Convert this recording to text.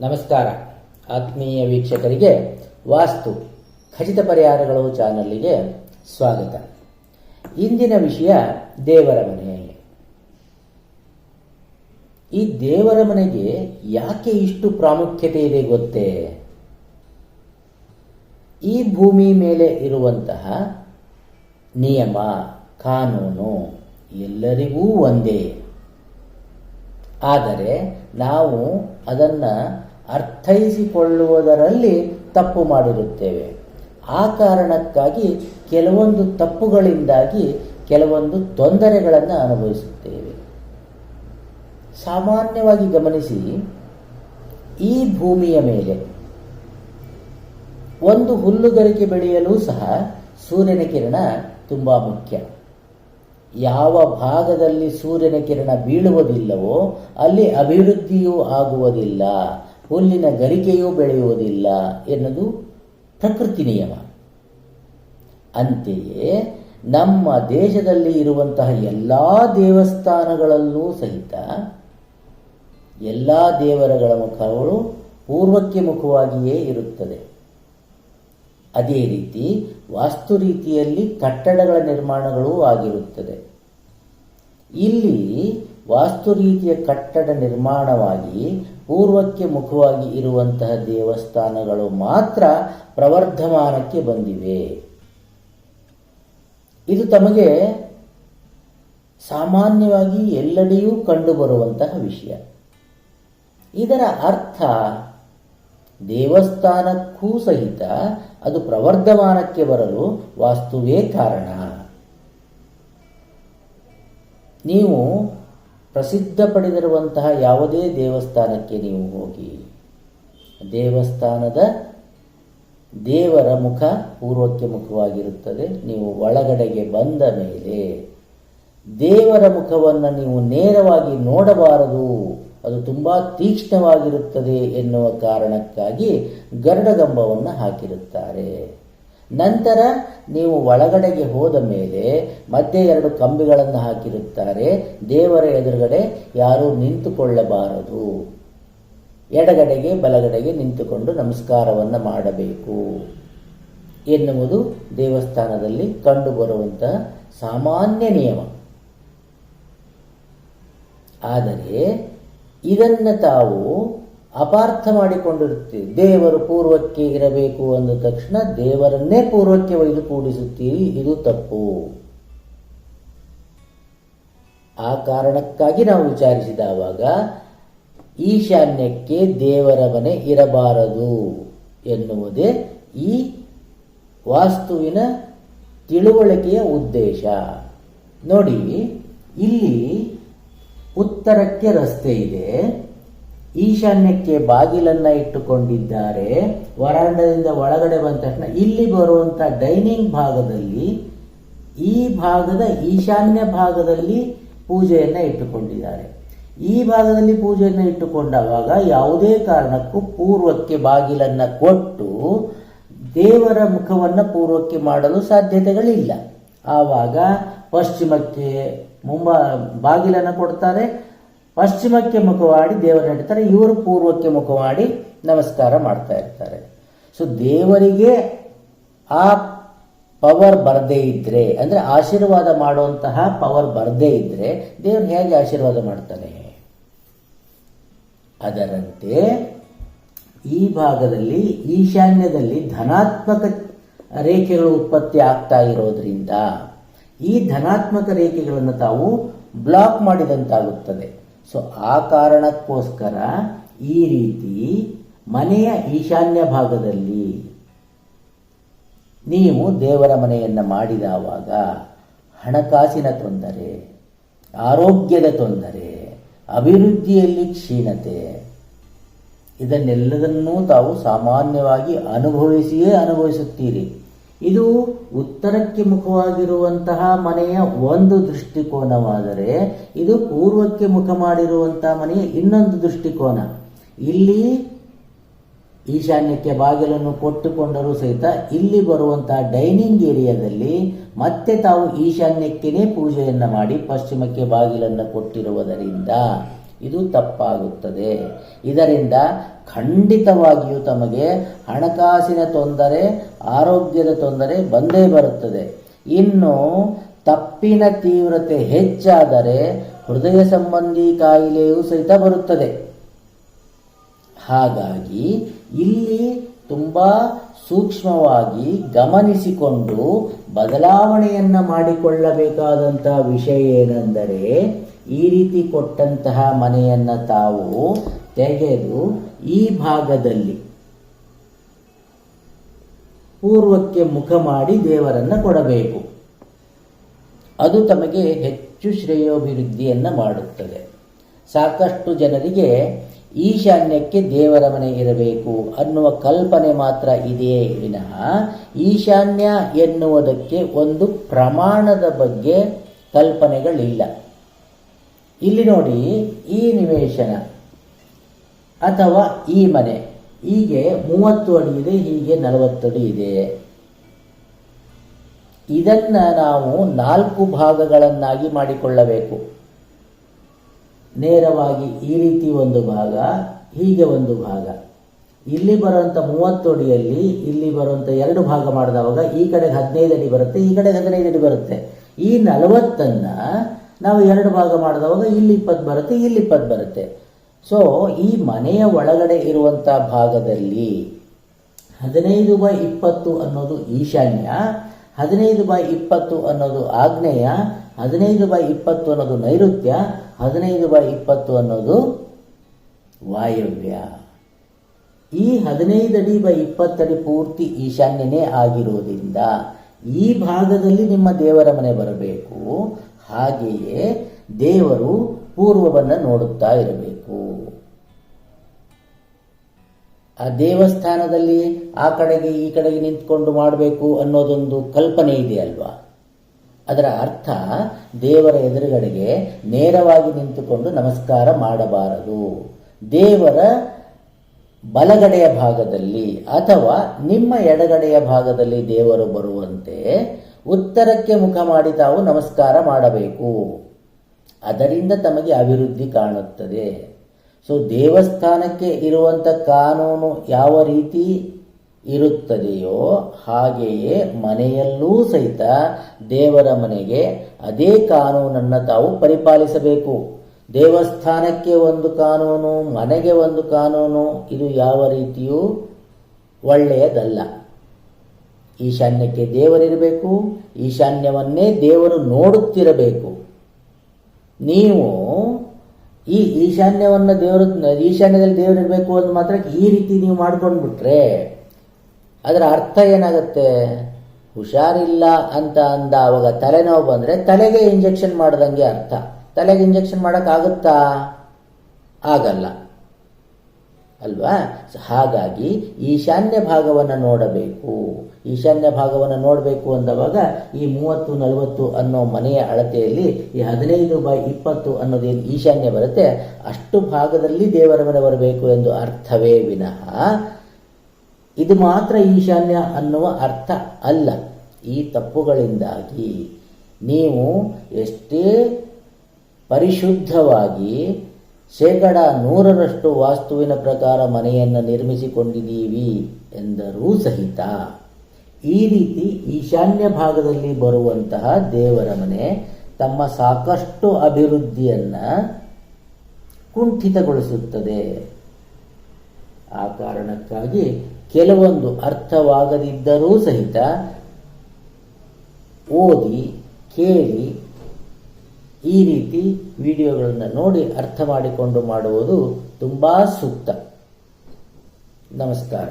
ನಮಸ್ಕಾರ. ಆತ್ಮೀಯ ವೀಕ್ಷಕರಿಗೆ ವಾಸ್ತು ಖಚಿತ ಪರಿಹಾರಗಳು ಚಾನಲ್ಲಿಗೆ ಸ್ವಾಗತ. ಇಂದಿನ ವಿಷಯ ದೇವರ ಮನೆ ಈ ದೇವರ ಮನೆಗೆ ಯಾಕೆ ಇಷ್ಟು ಪ್ರಾಮುಖ್ಯತೆ ಇದೆ ಗೊತ್ತೇ? ಈ ಭೂಮಿ ಮೇಲೆ ಇರುವಂತಹ ನಿಯಮ, ಕಾನೂನು ಎಲ್ಲರಿಗೂ ಒಂದೇ. ಆದರೆ ನಾವು ಅದನ್ನು ಅರ್ಥೈಸಿಕೊಳ್ಳುವುದರಲ್ಲಿ ತಪ್ಪು ಮಾಡಿರುತ್ತೇವೆ. ಆ ಕಾರಣಕ್ಕಾಗಿ ಕೆಲವೊಂದು ತಪ್ಪುಗಳಿಂದಾಗಿ ಕೆಲವೊಂದು ತೊಂದರೆಗಳನ್ನು ಅನುಭವಿಸುತ್ತೇವೆ. ಸಾಮಾನ್ಯವಾಗಿ ಗಮನಿಸಿ, ಈ ಭೂಮಿಯ ಮೇಲೆ ಒಂದು ಹುಲ್ಲುಗರಿಕೆ ಬೆಳೆಯಲು ಸಹ ಸೂರ್ಯನ ಕಿರಣ ತುಂಬ ಮುಖ್ಯ. ಯಾವ ಭಾಗದಲ್ಲಿ ಸೂರ್ಯನ ಕಿರಣ ಬೀಳುವುದಿಲ್ಲವೋ ಅಲ್ಲಿ ಅಭಿವೃದ್ಧಿಯೂ ಆಗುವುದಿಲ್ಲ. ಹುಲ್ಲಿನ ಗರಿಕೆಯೂ ಬೆಳೆಯುವುದಿಲ್ಲ ಎನ್ನುವುದು ಪ್ರಕೃತಿ ನಿಯಮ. ಅಂತೆಯೇ ನಮ್ಮ ದೇಶದಲ್ಲಿ ಇರುವಂತಹ ಎಲ್ಲ ದೇವಸ್ಥಾನಗಳಲ್ಲೂ ಸಹಿತ ಎಲ್ಲ ದೇವರಗಳ ಮುಖಗಳು ಪೂರ್ವಕ್ಕೆ ಮುಖವಾಗಿಯೇ ಇರುತ್ತದೆ. ಅದೇ ರೀತಿ ವಾಸ್ತು ರೀತಿಯಲ್ಲಿ ಕಟ್ಟಡಗಳ ನಿರ್ಮಾಣಗಳೂ ಆಗಿರುತ್ತದೆ. ಇಲ್ಲಿ ವಾಸ್ತು ರೀತಿಯ ಕಟ್ಟಡ ನಿರ್ಮಾಣವಾಗಿ ಪೂರ್ವಕ್ಕೆ ಮುಖವಾಗಿ ಇರುವಂತಹ ದೇವಸ್ಥಾನಗಳು ಮಾತ್ರ ಪ್ರವರ್ಧಮಾನಕ್ಕೆ ಬಂದಿವೆ. ಇದು ತಮಗೆ ಸಾಮಾನ್ಯವಾಗಿ ಎಲ್ಲೆಡೆಯೂ ಕಂಡುಬರುವಂತಹ ವಿಷಯ. ಇದರ ಅರ್ಥ ದೇವಸ್ಥಾನಕ್ಕೂ ಸಹಿತ ಅದು ಪ್ರವರ್ಧಮಾನಕ್ಕೆ ಬರಲು ವಾಸ್ತುವೇ ಕಾರಣ. ನೀವು ಪ್ರಸಿದ್ಧ ಪಡೆದಿರುವಂತಹ ಯಾವುದೇ ದೇವಸ್ಥಾನಕ್ಕೆ ನೀವು ಹೋಗಿ, ದೇವಸ್ಥಾನದ ದೇವರ ಮುಖ ಪೂರ್ವಕ್ಕೆ ಮುಖವಾಗಿರುತ್ತದೆ. ನೀವು ಒಳಗಡೆಗೆ ಬಂದ ಮೇಲೆ ದೇವರ ಮುಖವನ್ನು ನೀವು ನೇರವಾಗಿ ನೋಡಬಾರದು. ಅದು ತುಂಬ ತೀಕ್ಷ್ಣವಾಗಿರುತ್ತದೆ ಎನ್ನುವ ಕಾರಣಕ್ಕಾಗಿ ಗರುಡಗಂಬವನ್ನು ಹಾಕಿರುತ್ತಾರೆ. ನಂತರ ನೀವು ಒಳಗಡೆಗೆ ಹೋದ ಮೇಲೆ ಮತ್ತೆ ಎರಡು ಕಂಬಿಗಳನ್ನು ಹಾಕಿರುತ್ತಾರೆ. ದೇವರ ಎದುರುಗಡೆ ಯಾರೂ ನಿಂತುಕೊಳ್ಳಬಾರದು. ಎಡಗಡೆಗೆ ಬಲಗಡೆಗೆ ನಿಂತುಕೊಂಡು ನಮಸ್ಕಾರವನ್ನು ಮಾಡಬೇಕು. ಎನ್ನುವುದು ದೇವಸ್ಥಾನದಲ್ಲಿ ಕಂಡುಬರುವಂತಹ ಸಾಮಾನ್ಯ ನಿಯಮ. ಆದರೆ ಇದನ್ನು ತಾವು ಅಪಾರ್ಥ ಮಾಡಿಕೊಂಡಿರುತ್ತೀರಿ. ದೇವರು ಪೂರ್ವಕ್ಕೆ ಇರಬೇಕು ಅಂದ ತಕ್ಷಣ ದೇವರನ್ನೇ ಪೂರ್ವಕ್ಕೆ ಒಯ್ದು ಕೂಡಿಸುತ್ತೀರಿ. ಇದು ತಪ್ಪು. ಆ ಕಾರಣಕ್ಕಾಗಿ ನಾವು ವಿಚಾರಿಸಿದವಾಗ ಈಶಾನ್ಯಕ್ಕೆ ದೇವರ ಮನೆ ಇರಬಾರದು ಎನ್ನುವುದೇ ಈ ವಾಸ್ತುವಿನ ತಿಳುವಳಿಕೆಯ ಉದ್ದೇಶ. ನೋಡಿ, ಇಲ್ಲಿ ಉತ್ತರಕ್ಕೆ ರಸ್ತೆ ಇದೆ. ಈಶಾನ್ಯಕ್ಕೆ ಬಾಗಿಲನ್ನ ಇಟ್ಟುಕೊಂಡಿದ್ದಾರೆ. ವರಾಂಡದಿಂದ ಒಳಗಡೆ ಬಂದ ತಕ್ಷಣ ಇಲ್ಲಿ ಬರುವಂತ ಡೈನಿಂಗ್ ಭಾಗದಲ್ಲಿ, ಈ ಭಾಗದ ಈಶಾನ್ಯ ಭಾಗದಲ್ಲಿ ಪೂಜೆಯನ್ನ ಇಟ್ಟುಕೊಂಡಿದ್ದಾರೆ. ಈ ಭಾಗದಲ್ಲಿ ಪೂಜೆಯನ್ನು ಇಟ್ಟುಕೊಂಡವಾಗ ಯಾವುದೇ ಕಾರಣಕ್ಕೂ ಪೂರ್ವಕ್ಕೆ ಬಾಗಿಲನ್ನ ಕೊಟ್ಟು ದೇವರ ಮುಖವನ್ನು ಪೂರ್ವಕ್ಕೆ ಮಾಡಲು ಸಾಧ್ಯತೆಗಳಿಲ್ಲ. ಆವಾಗ ಪಶ್ಚಿಮಕ್ಕೆ ಮುಂಬ, ಬಾಗಿಲನ್ನು ಕೊಡ್ತಾರೆ. ಪಶ್ಚಿಮಕ್ಕೆ ಮುಖ ಮಾಡಿ ದೇವರು ನಡೀತಾರೆ ಇವರು ಪೂರ್ವಕ್ಕೆ ಮುಖ ಮಾಡಿ ನಮಸ್ಕಾರ ಮಾಡ್ತಾ ಇರ್ತಾರೆ. ಸೊ ದೇವರಿಗೆ ಆ ಪವರ್ ಬರದೇ ಇದ್ರೆ, ಅಂದ್ರೆ ಆಶೀರ್ವಾದ ಮಾಡುವಂತಹ ಪವರ್ ಬರದೇ ಇದ್ರೆ, ದೇವರು ಹೇಗೆ ಆಶೀರ್ವಾದ ಮಾಡ್ತಾನೆ? ಅದರಂತೆ ಈ ಭಾಗದಲ್ಲಿ, ಈಶಾನ್ಯದಲ್ಲಿ ಧನಾತ್ಮಕ ರೇಖೆಗಳು ಉತ್ಪತ್ತಿ ಆಗ್ತಾ ಇರೋದ್ರಿಂದ, ಈ ಧನಾತ್ಮಕ ರೇಖೆಗಳನ್ನು ತಾವು ಬ್ಲಾಕ್ ಮಾಡಿದಂತಾಗುತ್ತದೆ. ಸೊ ಆ ಕಾರಣಕ್ಕೋಸ್ಕರ ಈ ರೀತಿ ಮನೆಯ ಈಶಾನ್ಯ ಭಾಗದಲ್ಲಿ ನೀವು ದೇವರ ಮನೆಯನ್ನು ಮಾಡಿದಾವಾಗ ಹಣಕಾಸಿನ ತೊಂದರೆ, ಆರೋಗ್ಯದ ತೊಂದರೆ, ಅಭಿವೃದ್ಧಿಯಲ್ಲಿ ಕ್ಷೀಣತೆ, ಇದನ್ನೆಲ್ಲದನ್ನೂ ತಾವು ಸಾಮಾನ್ಯವಾಗಿ ಅನುಭವಿಸಿಯೇ ಅನುಭವಿಸುತ್ತೀರಿ. ಇದು ಉತ್ತರಕ್ಕೆ ಮುಖವಾಗಿರುವಂತಹ ಮನೆಯ ಒಂದು ದೃಷ್ಟಿಕೋನವಾದರೆ ಇದು ಪೂರ್ವಕ್ಕೆ ಮುಖ ಮಾಡಿರುವಂತಹ ಮನೆಯ ಇನ್ನೊಂದು ದೃಷ್ಟಿಕೋನ. ಇಲ್ಲಿ ಈಶಾನ್ಯಕ್ಕೆ ಬಾಗಿಲನ್ನು ಕೊಟ್ಟುಕೊಂಡರೂ ಸಹಿತ ಇಲ್ಲಿ ಬರುವಂತಹ ಡೈನಿಂಗ್ ಏರಿಯಾದಲ್ಲಿ ಮತ್ತೆ ತಾವು ಈಶಾನ್ಯಕ್ಕೇನೆ ಪೂಜೆಯನ್ನು ಮಾಡಿ ಪಶ್ಚಿಮಕ್ಕೆ ಬಾಗಿಲನ್ನು ಕೊಟ್ಟಿರುವುದರಿಂದ ಇದು ತಪ್ಪಾಗುತ್ತದೆ. ಇದರಿಂದ ಖಂಡಿತವಾಗಿಯೂ ತಮಗೆ ಹಣಕಾಸಿನ ತೊಂದರೆ, ಆರೋಗ್ಯದ ತೊಂದರೆ ಬಂದೇ ಬರುತ್ತದೆ. ಇನ್ನು ತಪ್ಪಿನ ತೀವ್ರತೆ ಹೆಚ್ಚಾದರೆ ಹೃದಯ ಸಂಬಂಧಿ ಕಾಯಿಲೆಯೂ ಸಹಿತ ಬರುತ್ತದೆ. ಹಾಗಾಗಿ ಇಲ್ಲಿ ತುಂಬ ಸೂಕ್ಷ್ಮವಾಗಿ ಗಮನಿಸಿಕೊಂಡು ಬದಲಾವಣೆಯನ್ನು ಮಾಡಿಕೊಳ್ಳಬೇಕಾದಂತಹ ವಿಷಯ ಏನೆಂದರೆ ಈ ರೀತಿ ಕೊಟ್ಟಂತಹ ಮನೆಯನ್ನು ತಾವು ತೆಗೆದು ಈ ಭಾಗದಲ್ಲಿ ಪೂರ್ವಕ್ಕೆ ಮುಖ ಮಾಡಿ ದೇವರನ್ನು ಕೊಡಬೇಕು. ಅದು ತಮಗೆ ಹೆಚ್ಚು ಶ್ರೇಯೋಭಿವೃದ್ಧಿಯನ್ನು ಮಾಡುತ್ತದೆ. ಸಾಕಷ್ಟು ಜನರಿಗೆ ಈಶಾನ್ಯಕ್ಕೆ ದೇವರ ಮನೆ ಇರಬೇಕು ಅನ್ನುವ ಕಲ್ಪನೆ ಮಾತ್ರ ಇದೆಯೇ ವಿನಃ ಈಶಾನ್ಯ ಎನ್ನುವುದಕ್ಕೆ ಒಂದು ಪ್ರಮಾಣದ ಬಗ್ಗೆ ಕಲ್ಪನೆಗಳಿಲ್ಲ. ಇಲ್ಲಿ ನೋಡಿ, ಈ ನಿವೇಶನ ಅಥವಾ ಈ ಮನೆ, ಹೀಗೆ ಮೂವತ್ತು ಅಡಿ ಇದೆ, ಹೀಗೆ ನಲವತ್ತು ಅಡಿ ಇದೆ. ಇದನ್ನ ನಾವು ನಾಲ್ಕು ಭಾಗಗಳನ್ನಾಗಿ ಮಾಡಿಕೊಳ್ಳಬೇಕು. ನೇರವಾಗಿ ಈ ರೀತಿ ಒಂದು ಭಾಗ, ಹೀಗೆ ಒಂದು ಭಾಗ. ಇಲ್ಲಿ ಬರುವಂಥ ಮೂವತ್ತು ಅಡಿಯಲ್ಲಿ ಇಲ್ಲಿ ಬರುವಂಥ ಎರಡು ಭಾಗ ಮಾಡಿದವಾಗ ಈ ಕಡೆಗೆ ಹದಿನೈದು ಅಡಿ ಬರುತ್ತೆ, ಈ ಕಡೆಗೆ ಹದಿನೈದು ಅಡಿ ಬರುತ್ತೆ. ಈ ನಲವತ್ತನ್ನ ನಾವು ಎರಡು ಭಾಗ ಮಾಡಿದವಾಗ ಇಲ್ಲಿ ಇಪ್ಪತ್ತು ಬರುತ್ತೆ, ಇಲ್ಲಿ ಇಪ್ಪತ್ತು ಬರುತ್ತೆ. ಸೊ ಈ ಮನೆಯ ಒಳಗಡೆ ಇರುವಂಥ ಭಾಗದಲ್ಲಿ ಹದಿನೈದು ಬೈ ಇಪ್ಪತ್ತು ಅನ್ನೋದು ಈಶಾನ್ಯ, ಹದಿನೈದು ಬೈ ಇಪ್ಪತ್ತು ಅನ್ನೋದು ಆಗ್ನೇಯ ಹದಿನೈದು ಬೈ ಇಪ್ಪತ್ತು ಅನ್ನೋದು ನೈಋತ್ಯ, ಹದಿನೈದು ಬೈ ಇಪ್ಪತ್ತು ಅನ್ನೋದು ವಾಯವ್ಯ. ಈ ಹದಿನೈದು ಅಡಿ ಬೈ ಇಪ್ಪತ್ತಡಿ ಪೂರ್ತಿ ಈಶಾನ್ಯನೇ ಆಗಿರೋದ್ರಿಂದ ಈ ಭಾಗದಲ್ಲಿ ನಿಮ್ಮ ದೇವರ ಮನೆ ಬರಬೇಕು. ಹಾಗೆಯೇ ದೇವರು ಪೂರ್ವವನ್ನು ನೋಡುತ್ತಾ ಇರಬೇಕು. ಆ ದೇವಸ್ಥಾನದಲ್ಲಿ ಆ ಕಡೆಗೆ ಈ ಕಡೆಗೆ ನಿಂತ್ಕೊಂಡು ಮಾಡಬೇಕು ಅನ್ನೋದೊಂದು ಕಲ್ಪನೆ ಇದೆ ಅಲ್ವಾ? ಅದರ ಅರ್ಥ ದೇವರ ಎದುರುಗಡೆಗೆ ನೇರವಾಗಿ ನಿಂತುಕೊಂಡು ನಮಸ್ಕಾರ ಮಾಡಬಾರದು. ದೇವರ ಬಲಗಡೆಯ ಭಾಗದಲ್ಲಿ ಅಥವಾ ನಿಮ್ಮ ಎಡಗಡೆಯ ಭಾಗದಲ್ಲಿ ದೇವರು ಬರುವಂತೆ ಉತ್ತರಕ್ಕೆ ಮುಖ ಮಾಡಿ ತಾವು ನಮಸ್ಕಾರ ಮಾಡಬೇಕು. ಅದರಿಂದ ತಮಗೆ ಅಭಿವೃದ್ಧಿ ಕಾಣುತ್ತದೆ. ಸೊ ದೇವಸ್ಥಾನಕ್ಕೆ ಇರುವಂಥ ಕಾನೂನು ಯಾವ ರೀತಿ ಇರುತ್ತದೆಯೋ ಹಾಗೆಯೇ ಮನೆಯಲ್ಲೂ ಸಹಿತ ದೇವರ ಮನೆಗೆ ಅದೇ ಕಾನೂನನ್ನು ತಾವು ಪರಿಪಾಲಿಸಬೇಕು. ದೇವಸ್ಥಾನಕ್ಕೆ ಒಂದು ಕಾನೂನು, ಮನೆಗೆ ಒಂದು ಕಾನೂನು, ಇದು ಯಾವ ರೀತಿಯೂ ಒಳ್ಳೆಯದಲ್ಲ. ಈಶಾನ್ಯಕ್ಕೆ ದೇವರಿರಬೇಕು, ಈಶಾನ್ಯವನ್ನೇ ದೇವರು ನೋಡುತ್ತಿರಬೇಕು. ನೀವು ಈ ಈಶಾನ್ಯವನ್ನು ದೇವರು, ಈಶಾನ್ಯದಲ್ಲಿ ದೇವರಿರಬೇಕು ಅಂತ ಮಾತ್ರ ಈ ರೀತಿ ನೀವು ಮಾಡ್ಕೊಂಡು ಬಿಟ್ರೆ ಅದರ ಅರ್ಥ ಏನಾಗುತ್ತೆ? ಹುಷಾರಿಲ್ಲ ಅಂತ ಅಂದ ಅವಾಗ ತಲೆನೋವು ಬಂದರೆ ತಲೆಗೆ ಇಂಜೆಕ್ಷನ್ ಮಾಡ್ದಂಗೆ ಅರ್ಥ. ತಲೆಗೆ ಇಂಜೆಕ್ಷನ್ ಮಾಡೋಕ್ಕಾಗುತ್ತಾ? ಆಗಲ್ಲ. ಅಲ್ವಾ? ಹಾಗಾಗಿ ಈಶಾನ್ಯ ಭಾಗವನ್ನು ನೋಡಬೇಕು. ಈಶಾನ್ಯ ಭಾಗವನ್ನು ನೋಡಬೇಕು ಅಂದವಾಗ ಈ ಮೂವತ್ತು, ನಲವತ್ತು ಅನ್ನೋ ಮನೆಯ ಅಳತೆಯಲ್ಲಿ ಈ ಹದಿನೈದು ಬೈ ಇಪ್ಪತ್ತು ಅನ್ನೋದೇನು ಈಶಾನ್ಯ ಬರುತ್ತೆ, ಅಷ್ಟು ಭಾಗದಲ್ಲಿ ದೇವರ ಮನೆ ಬರಬೇಕು ಎಂದು ಅರ್ಥವೇ ವಿನಃ ಇದು ಮಾತ್ರ ಈಶಾನ್ಯ ಅನ್ನುವ ಅರ್ಥ ಅಲ್ಲ. ಈ ತಪ್ಪುಗಳಿಂದಾಗಿ ನೀವು ಎಷ್ಟೇ ಪರಿಶುದ್ಧವಾಗಿ ಶೇಕಡ ನೂರರಷ್ಟು ವಾಸ್ತುವಿನ ಪ್ರಕಾರ ಮನೆಯನ್ನು ನಿರ್ಮಿಸಿಕೊಂಡಿದ್ದೀವಿ ಎಂದರೂ ಸಹಿತ ಈ ರೀತಿ ಈಶಾನ್ಯ ಭಾಗದಲ್ಲಿ ಬರುವಂತಹ ದೇವರ ಮನೆ ತಮ್ಮ ಸಾಕಷ್ಟು ಅಭಿವೃದ್ಧಿಯನ್ನು ಕುಂಠಿತಗೊಳಿಸುತ್ತದೆ. ಆ ಕಾರಣಕ್ಕಾಗಿ ಕೆಲವೊಂದು ಅರ್ಥವಾಗದಿದ್ದರೂ ಸಹಿತ ಓದಿ, ಕೇಳಿ ಈ ರೀತಿ ವಿಡಿಯೋಗಳನ್ನು ನೋಡಿ ಅರ್ಥ ಮಾಡಿಕೊಂಡು ಮಾಡುವುದು ತುಂಬ ಸೂಕ್ತ. ನಮಸ್ಕಾರ.